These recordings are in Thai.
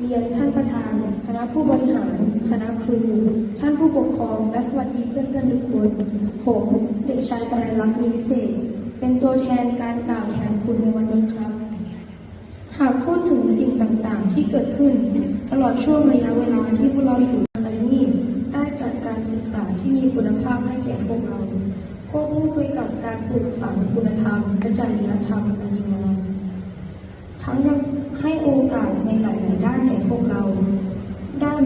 เรียนท่านประธาน คณะผู้บริหาร คณะครู ท่านผู้ปกครอง และสวัสดีเพื่อนๆทุกคน ผมเด็กชายกนายรักษ์มีวิเศษ เป็นตัวแทนการกล่าวแทนคุณในวันนี้ครับ หากพูดถึงสิ่งต่างๆ ที่เกิดขึ้น ตลอดช่วงระยะเวลาที่พวกเราอยู่อะคาเดมี่ได้จัดการศึกษาที่มีคุณภาพให้แก่พวกเราควบคู่ไปกับการปลูกฝังคุณธรรมและจริยธรรมอันดีงาทั้งยังให้โอ กาสในหลายๆด้านแก่พวกเรา ด้าน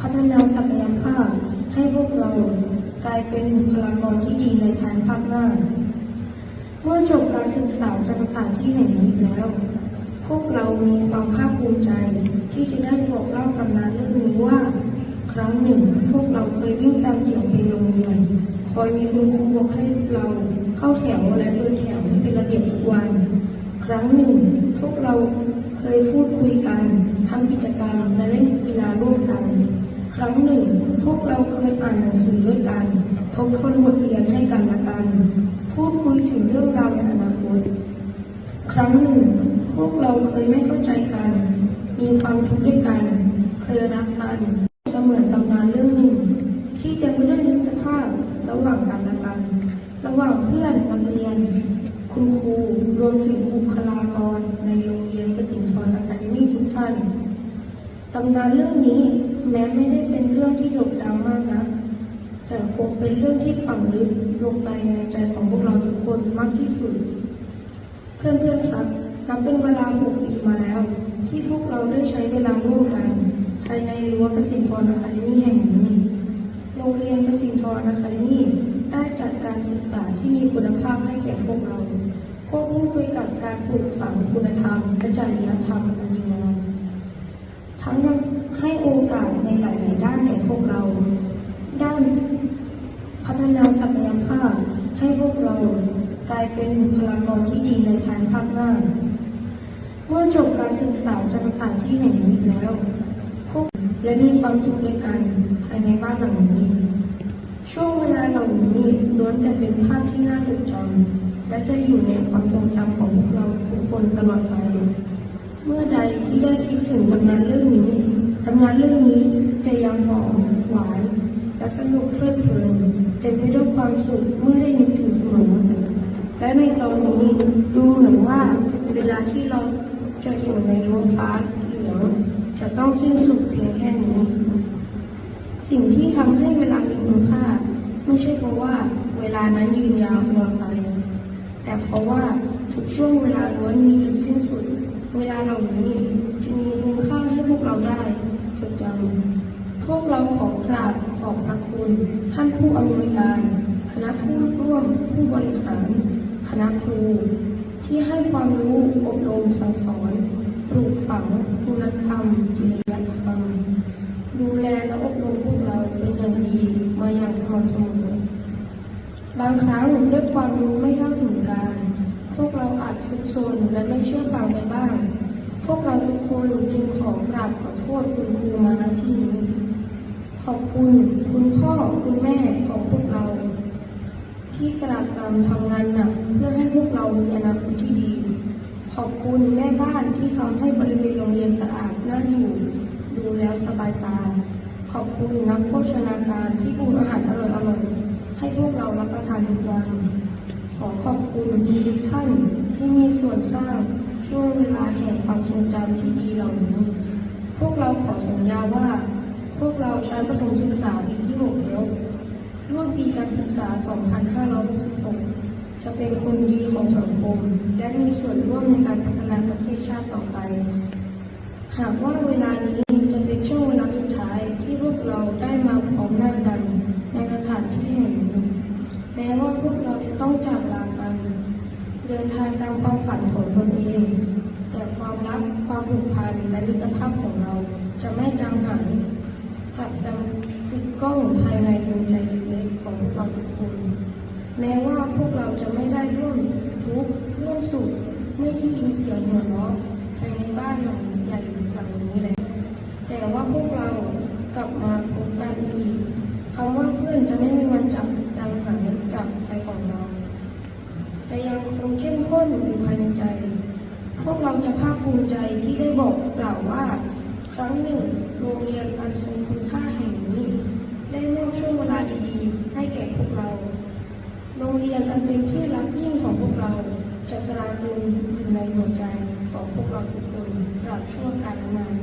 พัฒนาศักยภาพให้พวกเรากลายเป็นบุคลากรที่ดีในภายภาคหน้า เมื่อจบการศึกษาจากสถานที่แห่งนี้แล้ว พวกเรามีความภาคภูมิใจที่จะได้บอกเล่าตำนานเรื่องนี้ว่า ครั้งหนึ่ง พวกเราเคยวิ่งตามเสียงเพลงโรงเรียนคอยมีคุณครูบอกให้เราเข้าแถวและเดินแถวเป็นระเบียบทุกวัน ครั้งหนึ่ง พวกเรา ยพูดคุยกันทำกิจกรรมและเล่นกีฬาร่วมกัน ครั้งหนึ่ง พวกเราเคยอ่านหนังสือด้วยกันทบทวนบทเรียนให้กันและกัน พูดคุยถึงเรื่องราวในอนาคต ครั้งหนึ่ง พวกเราเคยไม่เข้าใจกัน มีความทุกข์ด้วยกัน เคยรักกันเสมือนตำนานเรื่องหนึ่ง ที่เต็มไปด้วยมิตรภาพระหว่างกันและกัน ระหว่างเพื่อนนักเรียน คุณครูรวมถึงบุคลากรในโรงเรียนกสินทรอะคาเดมี่ทุกท่านตำนานเรื่องนี้แม้ไม่ได้เป็นเรื่องที่โด่งดังมากนะแต่คงเป็นเรื่องที่ฝังลึกลงไปในใจของพวกเราทุกคนมากที่สุด เพื่อนๆครับนับเป็นเวลาหกปีมาแล้ว ที่พวกเราได้ใช้เวลาร่วมกันภายในรั้วกสินทรอะคาเดมี่แห่งนี้ โรงเรียนกสินทรอะคาเดมี่ได้จัดการศึกษาที่มีคุณภาพให้แก่พวกเรา ควบคู่ไปกับการปลูกฝังคุณธรรมและจริยธรรมอันดีงามทั้งยังให้โอกาสในหลาย ๆ ด้านแก่พวกเรา ด้านพัฒนาศักยภาพให้พวกเรากลายเป็นบุคลากรที่ดีในภายภาคหน้า เมื่อจบการศึกษาจากสถานที่แห่งนี้แล้วพวกและมีความสุขด้วยกันภายในบ้านหลังนี้ ช่วงเวลาเหล่านี้ล้วนแต่เป็นภาพที่น่าจดจำ และจะอยู่ในความทรงจำของพวกเราทุกคนตลอดไป เมื่อใดที่ได้คิดถึงตำนานเรื่องนี้ตำนานเรื่องนี้จะยังหอมหวานและสนุกเพลิดเพลินเต็มไปด้วยความสุขเมื่อได้นึกถึงเสมอและในตอนนี้ดูเหมือนว่าเวลาที่เราจะอยู่ในโลกฟ้าเหลืองจะต้องสิ้นสุดเพียงแค่นี้ สิ่งที่ทำให้เวลามีคุณค่า ไม่ใช่เพราะว่าเวลานั้นยืนยาวตลอดไป แต่เพราะว่าทุกช่วงเวลาล้วนมีจุดสิ้นสุด เวลาเหล่านี้จึงมีคุณค่าให้พวกเราได้จดจำพวกเราขอกราบขอบพระคุณ ท่านผู้อำนวยการ คณะผู้ร่วมผู้บริหาร คณะครู ที่ให้ความรู้อบรมสั่งสอนปลูกฝังคุณธรรมจริยธรรมดูแลและอบรมพวกเราเป็นอย่างดีมาอย่างสม่ำเสมอ บางครั้งด้วยความรู้ไม่เท่าถึงการ พวกเราอาจสุกซนและไม่เชื่อฟังไปบ้าง พวกเราทุกคนจึงขอกราบขอโทษคุณครูมาณที่นี้ขอบคุณคุณพ่อคุณแม่ของพวกเรา ที่กราบกรำทำงานหนักเพื่อให้พวกเรามีอนาคตที่ดี ขอบคุณแม่บ้านที่ทำให้บริเวณโรงเรียนสะอาดน่าอยู่ดูแล้วสบายตา ขอบคุณนักโภชนาการที่ปรุงอาหารอร่อยๆ ให้พวกเรารับประทานทุกวัน ข อขอบคุณทุกท่านที่มีส่วนสร้างช่วงเวลาแห่งความทรงจำที่ดีเหล่านี้ พวกเราขอสัญญาว่า พวกเราชั้นประถมศึกษาปีที่6แล้วร่วมปีการศึกษา 2566 จะเป็นคนดีของสังคม และมีส่วนร่วมในการพัฒนาประเทศชาติต่อไป หากว่าเวลานี้จะเป็นช่วงเวลาสุดท้ายที่พวกเราได้มาพร้อมหน้ากันในสถานที่แห่งนี้แม้ว่าพวกเราจะต้องจากลากัน เดิ นทางตามความฝันของตนเอง แต่ความรักความผูกพันและมิตรภาพของเราจะไม่จางหายผลักดันติดกล้องภายในดวงใจเล็กๆของพวกเราทุกคนแม้ว่าพวกเราจะไม่ได้ร่วมทุกข์ร่วมสุขไม่ได้ยินเสียงหัวเราะภายในบ้านหลังใหญ่หลังนี้แล้ว แต่ว่าพวกเรากลับมาพบกันอีกคำว่าเพื่อนจะไม่มีวันจับจางหาย จะยังคงเข้มข้นอยู่ภายในใจ พวกเราจะภาคภูมิใจที่ได้บอกกล่าวว่า ครั้งหนึ่งโรงเรียนอันทรงคุณค่าแห่งนี้ ได้มอบช่วงเวลาดีๆ ให้แก่พวกเรา โรงเรียนอันเป็นที่รักยิ่งของพวกเราจะตราตรึงอยู่ในหัวใจของพวกเราทุกคนตลอดช่วงกาลนาน